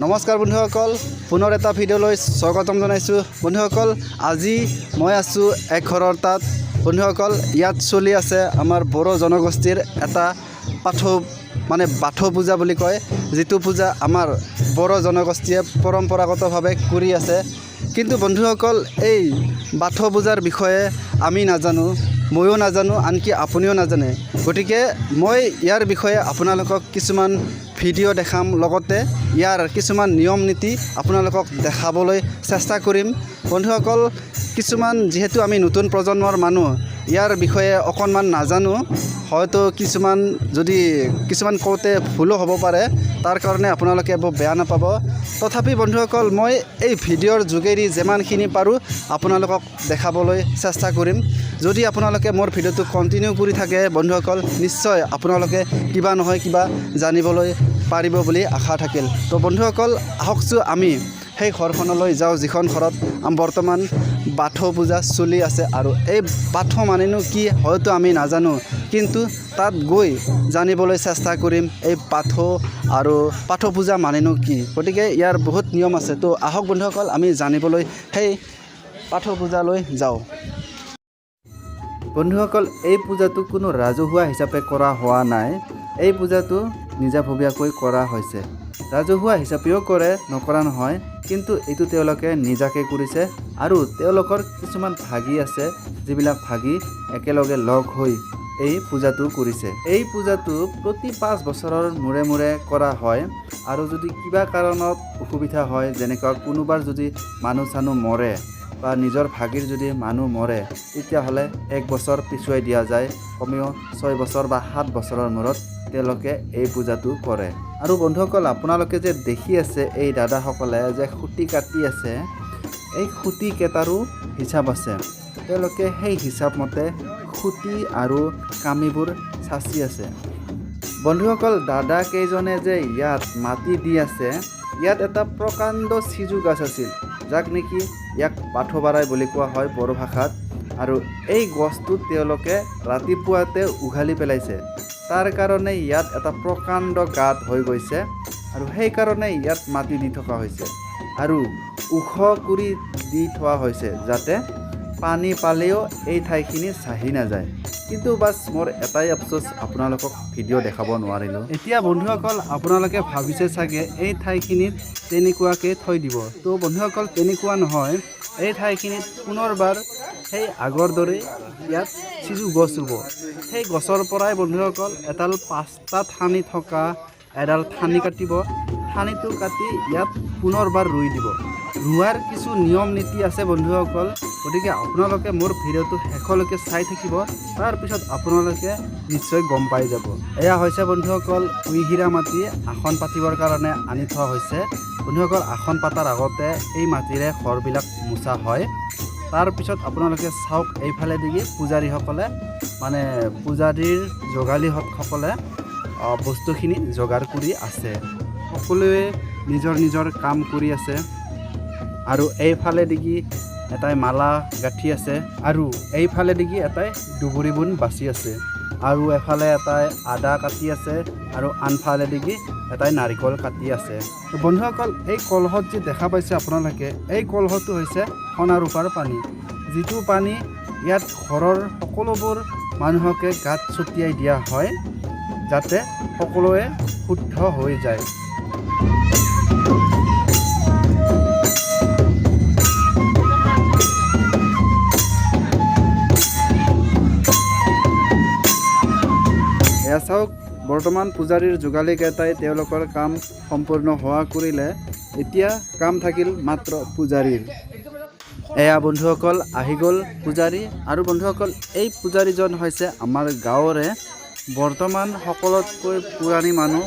নমস্কাৰ বন্ধুসকল পুনৰ এটা ভিডিঅ'লৈ স্বাগতম জনাইছোঁ। বন্ধুসকল আজি মই আছোঁ এক ঘৰৰ তাত। বন্ধুসকল ইয়াত চলি আছে আমাৰ বড়ো জনগোষ্ঠীৰ এটা পাথৌ মানে বাথৌ পূজা বুলি কয় যিটো পূজা আমাৰ বড়ো জনগোষ্ঠীয়ে পৰম্পৰাগতভাৱে কৰি আছে। কিন্তু বন্ধুসকল এই বাথৌ পূজাৰ বিষয়ে আমি নাজানো। ময়ো নাজানো, আনকি আপুনিও নাজানে। গতিকে মই ইয়াৰ বিষয়ে আপোনালোকক কিছুমান ভিডিঅ' দেখাম, লগতে ইয়াৰ কিছুমান নিয়ম নীতি আপোনালোকক দেখাবলৈ চেষ্টা কৰিম। বন্ধুসকল, কিছুমান যিহেতু আমি নতুন প্ৰজন্মৰ মানুহ, ইয়াৰ বিষয়ে অকণমান নাজানো। হয়তো কিছুমান, যদি কিছুমান কওঁতে ভুলো হ'ব পাৰে, তাৰ কাৰণে আপোনালোকে বৰ বেয়া নাপাব। তথাপি বন্ধুসকল, মই এই ভিডিঅ'ৰ যোগেদি যিমানখিনি পাৰোঁ, আপোনালোকক দেখাবলৈ চেষ্টা কৰিম। যদি আপোনালোকে মোৰ ভিডিঅ'টো কণ্টিনিউ কৰি থাকে, বন্ধুসকল, নিশ্চয় আপোনালোকে কিবা নহয় কিবা জানিবলৈ পাৰিব বুলি আশা থাকিল। তো বন্ধুসকল আহকচোন আমি সেই ঘৰখনলৈ যাওঁ, যিখন ঘৰত বৰ্তমান বাথৌ পূজা চলি আছে আৰু এই বাথৌ মানেনো কি হয়তো আমি নাজানো, কিন্তু তাত গৈ জানিবলৈ চেষ্টা কৰিম এই বাথৌ আৰু বাথৌ পূজা মানেনো কি। গতিকে ইয়াৰ বহুত নিয়ম আছে, তো আহক বন্ধুসকল, আমি জানিবলৈ সেই বাথৌ পূজালৈ যাওঁ। বন্ধুসকল, এই পূজাটো কোনো ৰাজহুৱা হিচাপে কৰা হোৱা নাই। এই পূজাটো নিজাববীয়াকৈ কৰা হৈছে। ৰাজহুৱা হিচাপেও কৰে, নকৰা নহয়। কিন্তু এইটো তেওঁলোকে নিজাকৈ কৰিছে আৰু তেওঁলোকৰ কিছুমান ভাগি আছে, যিবিলাক ভাগি একেলগে লগ হৈ এই পূজাটো কৰিছে। এই পূজাটো প্ৰতি পাঁচ বছৰৰ মূৰে মূৰে কৰা হয় আৰু যদি কিবা কাৰণত অসুবিধা হয়, যেনেকুৱা কোনোবাৰ যদি মানুহ চানুহ মৰে বা নিজৰ ভাগিৰ যদি মানুহ মৰে তেতিয়াহ'লে এক বছৰ পিছুৱাই দিয়া যায় কমেও ছয় বছৰ বা সাত বছৰৰ মূৰত তেওঁলোকে এই পূজাটো কৰে। আৰু বন্ধুসকল আপোনালোকে যে দেখি আছে এই দাদাসকলে যে খুঁটি কাটি আছে এই খুঁটি কেইটাৰো হিচাপ আছে। তেওঁলোকে সেই হিচাপ মতে খুঁটি আৰু কামিবোৰ চাচি আছে। বন্ধুসকল দাদা কেইজনে যে ইয়াত মাটি দি আছে ইয়াত এটা প্ৰকাণ্ড চিজু গছ আছিল, যাক নেকি ইয়াক পাথবাৰাই বুলি কোৱা হয় বড়ো ভাষাত। আৰু এই গছটোত তেওঁলোকে ৰাতিপুৱাতে উঘালি পেলাইছে। তাৰ কাৰণে ইয়াত এটা প্ৰকাণ্ড গাঁত হৈ গৈছে আৰু সেইকাৰণে ইয়াত মাটি দি থকা হৈছে। আৰু ওখ কৰি দি থোৱা হৈছে যাতে পানী পালেও এই ঠাইখিনি চাহি নাযায়। কিন্তু বাছ মোৰ এটাই আফচোচ, আপোনালোকক ভিডিঅ' দেখাব নোৱাৰিলোঁ। এতিয়া বন্ধুসকল, আপোনালোকে ভাবিছে চাগে এই ঠাইখিনিত তেনেকুৱাকৈ থৈ দিব। তো বন্ধুসকল, তেনেকুৱা নহয়। এই ঠাইখিনিত পুনৰবাৰ সেই আগৰ দৰে ইয়াত চিজু গছ ৰুব। সেই গছৰ পৰাই বন্ধুসকল এডাল পাঁচটা ঠানি থকা, এডাল ঠানি কাটিব। ঠানিটো কাটি ইয়াত পুনৰবাৰ ৰুই দিব। ৰোৱাৰ কিছু নিয়ম নীতি আছে বন্ধুসকল, গতিকে আপোনালোকে মোৰ ভিডিঅ'টো শেষলৈকে চাই থাকিব, তাৰপিছত আপোনালোকে নিশ্চয় গম পাই যাব। এয়া হৈছে বন্ধুসকল উইহিৰা মাটি আসন পাতিবৰ কাৰণে আনি থোৱা হৈছে। বন্ধুসকল, আসন পাতাৰ আগতে এই মাটিৰে ঘৰবিলাক মোচা হয়। তাৰপিছত আপোনালোকে চাওক এইফালেদি পূজাৰীসকলে মানে পূজাৰীৰ যোগালীসকলে বস্তুখিনি যোগাৰ কৰি আছে। সকলোৱে নিজৰ নিজৰ কাম কৰি আছে। আৰু এইফালে দিগি এটাই মালা গাঁঠি আছে আৰু এইফালে দিগি এটাই দুবৰি বোন বাচি আছে। আৰু এফালে এটাই আদা কাটি আছে আৰু আনফালে দিগি এটাই নাৰিকল কাটি আছে। বন্ধুসকল, এই কলহত যি দেখা পাইছে আপোনালোকে, এই কলহটো হৈছে সোণা ৰূপাৰ পানী। যিটো পানী ইয়াত ঘৰৰ সকলোবোৰ মানুহকে গাত ছটিয়াই দিয়া হয়, যাতে সকলোৱে শুদ্ধ হৈ যায়। চাওক, বৰ্তমান পূজাৰীৰ যোগালীকেইটাই তেওঁলোকৰ কাম সম্পূৰ্ণ হোৱা কৰিলে, এতিয়া কাম থাকিল মাত্ৰ পূজাৰীৰ। এয়া বন্ধুসকল আহি গ'ল পূজাৰী, আৰু বন্ধুসকল, এই পূজাৰীজন হৈছে আমাৰ গাঁৱৰে বৰ্তমান সকলোতকৈ পুৰণি মানুহ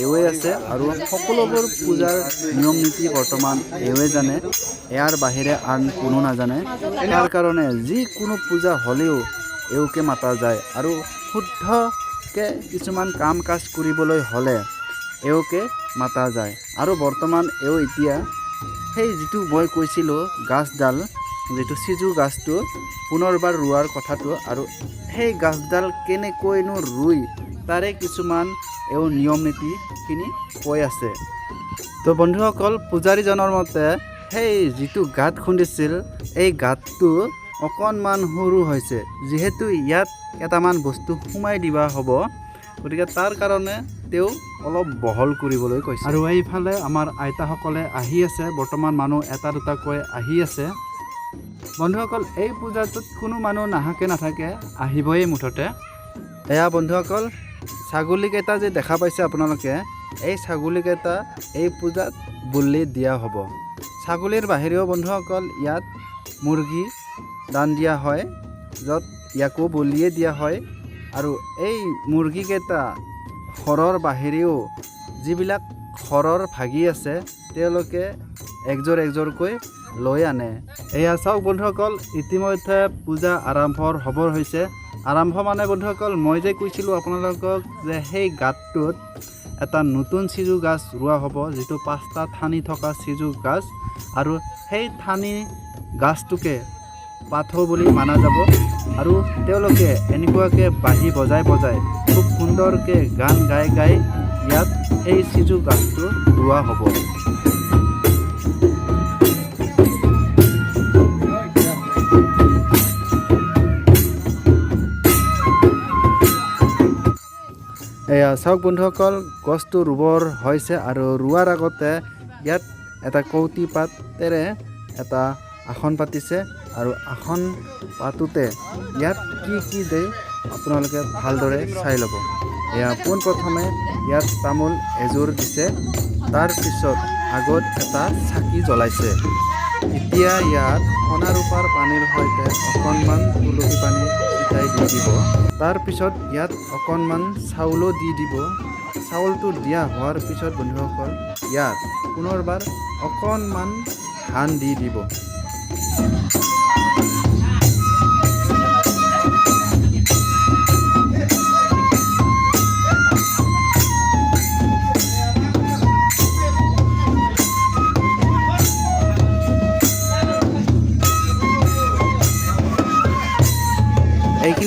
এওঁৱে আছে আৰু সকলোবোৰ পূজাৰ নিয়ম নীতি বৰ্তমান এওঁৱে জানে। ইয়াৰ বাহিৰে আন কোনো নাজানে। তাৰ কাৰণে যিকোনো পূজা হ'লেও এওঁকে মাতা যায় আৰু শুদ্ধকৈ কিছুমান কাম কাজ কৰিবলৈ হ'লে এওঁকে মাতা যায়। আৰু বৰ্তমান এওঁ এতিয়া, সেই যিটো মই কৈছিলোঁ গাছডাল, যিটো চিজু গাছটো পুনৰবাৰ ৰোৱাৰ কথাটো আৰু সেই গাছডাল কেনেকৈনো ৰুই? তাৰে কিছুমান এওঁ নিয়ম নীতিখিনি কৈ আছে। তো বন্ধুসকল, পূজাৰীজনৰ মতে, সেই যিটো গাঁত খুন্দিছিল, এই গাঁতটো অকণমান সৰু হৈছে। যিহেতু ইয়াত কেইটামান বস্তু সোমাই দিবা হ'ব, গতিকে তাৰ কাৰণে তেওঁ অলপ বহল কৰিবলৈ কৈছে। আৰু এইফালে আমাৰ আইতাসকলে আহি আছে, বৰ্তমান মানুহ এটা দুটাকৈ আহি আছে। বন্ধুসকল, এই পূজাটোত কোনো মানুহ নাহাকে নাথাকে, আহিবই মুঠতে। এয়া বন্ধুসকল, ছাগলীকেইটা যে দেখা পাইছে আপোনালোকে, এই ছাগলীকেইটা এই পূজাত বলি দিয়া হ'ব। ছাগলীৰ বাহিৰেও বন্ধুসকল, ইয়াত মুৰ্গী দান দিয়া হয়, য'ত ইয়াকো বলিয়ে দিয়া হয়। আৰু এই মুৰ্গীকেইটা ঘৰৰ বাহিৰেও যিবিলাক ঘৰৰ ভাগি আছে, তেওঁলোকে একযোৰ একযোৰকৈ লৈ আনে। এয়া চাওক বন্ধুসকল, ইতিমধ্যে পূজা আৰম্ভৰ হ'বৰ হৈছে। আৰম্ভ মানে বন্ধুসকল, মই যে কৈছিলোঁ আপোনালোকক যে সেই গাঁতটোত এটা নতুন চিজু গাছ ৰোৱা হ'ব, যিটো পাঁচটা ঠানি থকা চিজু গাছ আৰু সেই ঠানি গাছটোকে পাথৌ বুলি মানা যাব আৰু তেওঁলোকে এনেকুৱাকৈ বাঁহী বজাই বজাই খুব সুন্দৰকৈ গান গাই গাই ইয়াত সেই চিজু গাছটো ৰোৱা হ'ব। এয়া চাওক বন্ধুসকল গছটো ৰুবৰ হৈছে আৰু ৰোৱাৰ আগতে ইয়াত এটা কৌটি পাতেৰে এটা আসন পাতিছে আৰু আসন পাতোতে ইয়াত কি কি দিয়ে আপোনালোকে ভালদৰে চাই ল'ব। এয়া পোনপ্ৰথমে ইয়াত তামোল এযোৰ দিছে তাৰপিছত আগত এটা চাকি জ্বলাইছে। এতিয়া ইয়াত সোণা ৰূপাৰ পানীৰ সৈতে অকণমান তুলসী পানী ছিটাই দি দিব। তাৰপিছত ইয়াত অকণমান চাউলো দি দিব। চাউলটো দিয়া হোৱাৰ পিছত বন্ধুসকল ইয়াত পুনৰবাৰ অকণমান ধান দি দিব।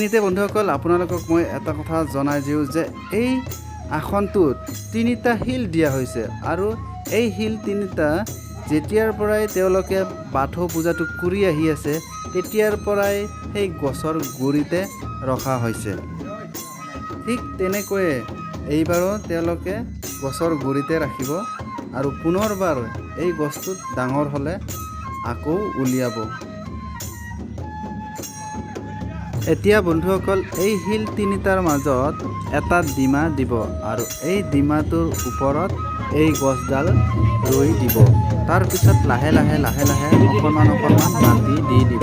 এইখিনিতে বন্ধুসকল আপোনালোকক মই এটা কথা জনাই দিওঁ যে এই আসনটোত তিনিটা শিল দিয়া হৈছে আৰু এই শিল তিনিটা যেতিয়াৰ পৰাই তেওঁলোকে বাথৌ পূজাটো কৰি আহি আছে তেতিয়াৰ পৰাই সেই গছৰ গুৰিতে ৰখা হৈছে। ঠিক তেনেকৈয়ে এইবাৰো তেওঁলোকে গছৰ গুৰিতে ৰাখিব আৰু পুনৰবাৰ এই গছটোত ডাঙৰ হ'লে আকৌ উলিয়াব। এতিয়া বন্ধুসকল, এই শিল তিনিটাৰ মাজত এটা ডিমা দিব আৰু এই ডিমাটোৰ ওপৰত এই গছডাল ৰুই দিব। তাৰপিছত লাহে লাহে লাহে লাহে অকণমান অকণমান মাটি দি দিব।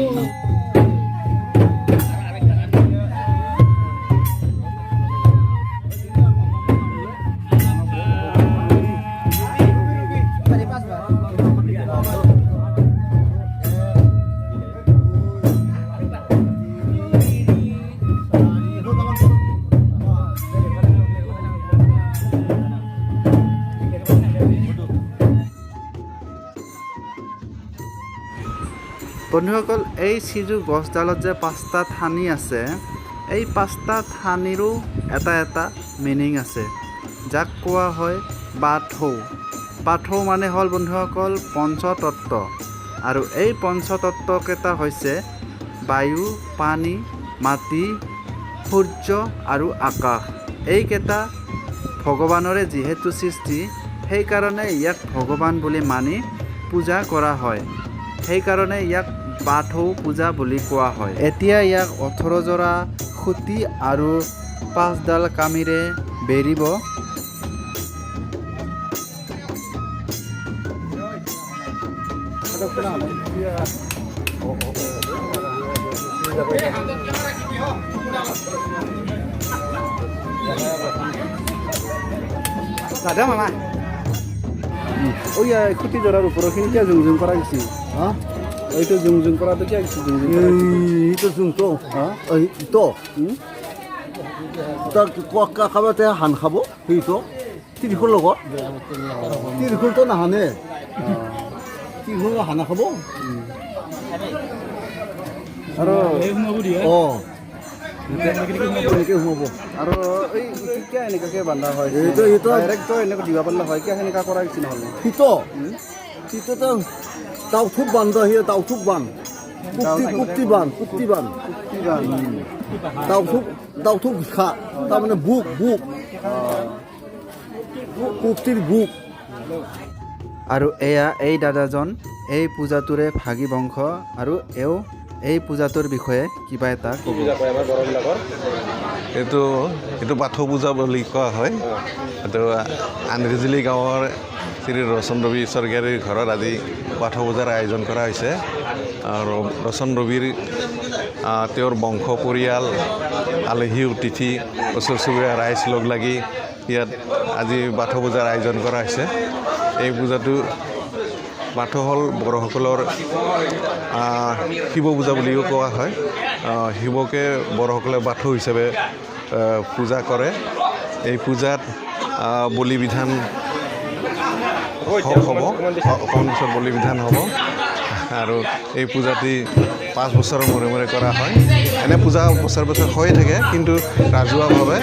বন্ধুসকল, এই চিজু গছডালত যে পাঁচটা ঠানি আছে, এই পাঁচটা ঠানিৰো এটা এটা মিনিং আছে, যাক কোৱা হয় বাথৌ বাথৌ মানে হ'ল বন্ধুসকল, পঞ্চতত্ত্ব। আৰু এই পঞ্চতত্ত্বকেইটা হৈছে বায়ু, পানী, মাটি, সূৰ্য আৰু আকাশ। এইকেইটা ভগৱানৰে যিহেতু সৃষ্টি, সেইকাৰণে ইয়াক ভগৱান বুলি মানি পূজা কৰা হয়। সেইকাৰণে ইয়াক বাথৌ পূজা বুলি কোৱা হয়। এতিয়া ইয়াক ওঠৰযোৰা খুঁটি আৰু পাঁচডাল কামিৰে বেৰিব। দাদা মামা। ওই খুঁটি জোড়ার উপরখিনি কিয় জুং জুং করা গেছি হ্যাঁ এইটো জুং জুং কৰাটো কিয় গেছি জুং জুং কৰা গেছি? এইটো যোনটো হা? এইটো হুম? তাৰ কোৱা খাবতে হান খাব সেইটো। তিৰিখৰ লগত। তিৰিখৰটো নাহানে। তিৰিখৰ হানা খাব। আৰু অঁ। তেনেকৈ সোমাব। আৰু এই কিয় এনেকুৱাকে বান্ধা হয়? এইটো- এইটো- ডাইৰেক্টটো এনেকৈ দিব পাৰিলে হয় কিয় সেনেকুৱা কৰা গেছি নহ'লে সিটো। সিটোতে দাউথুক বান্ধ আহি দাউথুক বান্ধ কুক্তি কুক্তি বান্ধ কুক্তি বান্ধ কি গান দাউথুক দাউথুক খা তাৰমানে বুক বুক। কুক্তিৰ বুক। আৰু এয়া এই দাদাজন এই পূজাটোৰে ভাগী বংশ আৰু এওঁ এই পূজাটোৰ বিষয়ে কিবা এটা ক'ব। এইটো এইটো বাথৌ পূজা বুলি কোৱা হয়। এইটো আনৰিজুলি গাঁৱৰ শ্ৰী ৰচন ৰবি স্বৰ্গীয়াৰীৰ ঘৰত আজি বাথৌ পূজাৰ আয়োজন কৰা হৈছে। আৰু ৰচন ৰবিৰ তেওঁৰ বংশ পৰিয়াল আলহী অতিথি, ওচৰ চুবুৰীয়া ৰাইজ লগ লাগি ইয়াত আজি বাথৌ পূজাৰ আয়োজন কৰা হৈছে। এই পূজাটো বাথৌ হ'ল বড়োসকলৰ শিৱ পূজা বুলিও কোৱা হয়। শিৱকে বড়োসকলে বাথৌ হিচাপে পূজা কৰে। এই পূজাত বলি বিধান হ'ব অকণ বলি বিধান হ'ব। আৰু এই পূজাটি পাঁচ বছৰৰ মূৰে মূৰে কৰা হয়। এনে পূজা বছৰ বছৰ হৈয়ে থাকে কিন্তু ৰাজহুৱাভাৱে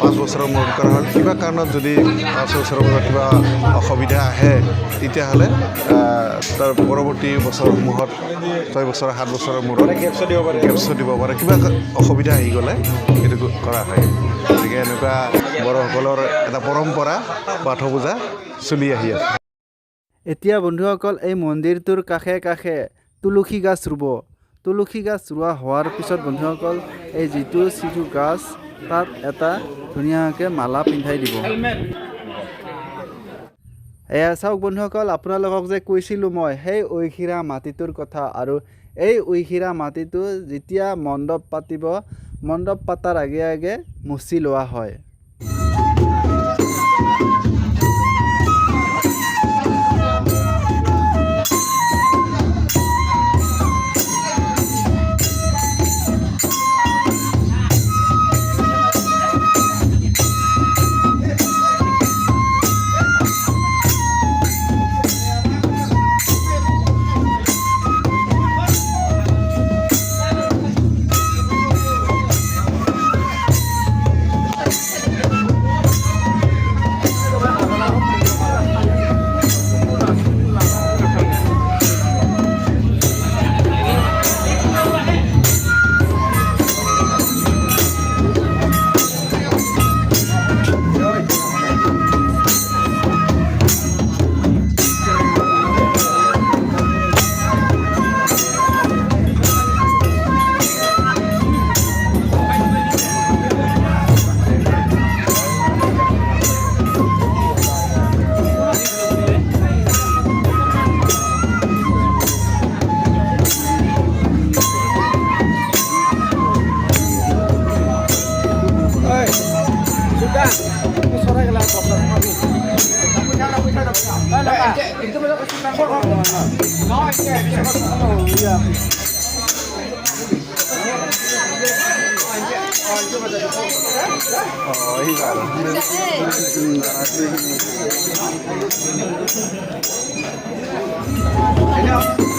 পাঁচ বছৰৰ মূৰত কৰা হয়। কিবা কাৰণত যদি পাঁচ বছৰৰ মূৰত কিবা অসুবিধা আহে তেতিয়াহ'লে তাৰ পৰৱৰ্তী বছৰসমূহত ছয় বছৰ সাত বছৰৰ মূৰত গেপছো দিব পাৰে। কিবা অসুবিধা আহি গ'লে সেইটো কৰা হয়। গতিকে এনেকুৱা বড়োসকলৰ এটা পৰম্পৰা বাথৌ পূজা চলি আহি আছে। এতিয়া বন্ধুসকল এই মন্দিৰটোৰ কাষে কাষে তুলসী গাছ ৰুব। তুলসী গাছ ৰোৱা হোৱাৰ পিছত বন্ধুসকল এই যিটো চিজু গাছ তাত এটা ধুনীয়াকৈ মালা পিন্ধাই দিব। এয়া চাওক বন্ধুসকল আপোনালোকক যে কৈছিলোঁ মই সেই ঐশিৰা মাটিটোৰ কথা আৰু এই ঐশিৰা মাটিটো যেতিয়া মণ্ডপ পাতিব মণ্ডপ পাতাৰ আগে আগে মুচি লোৱা হয়। Oh, he got it.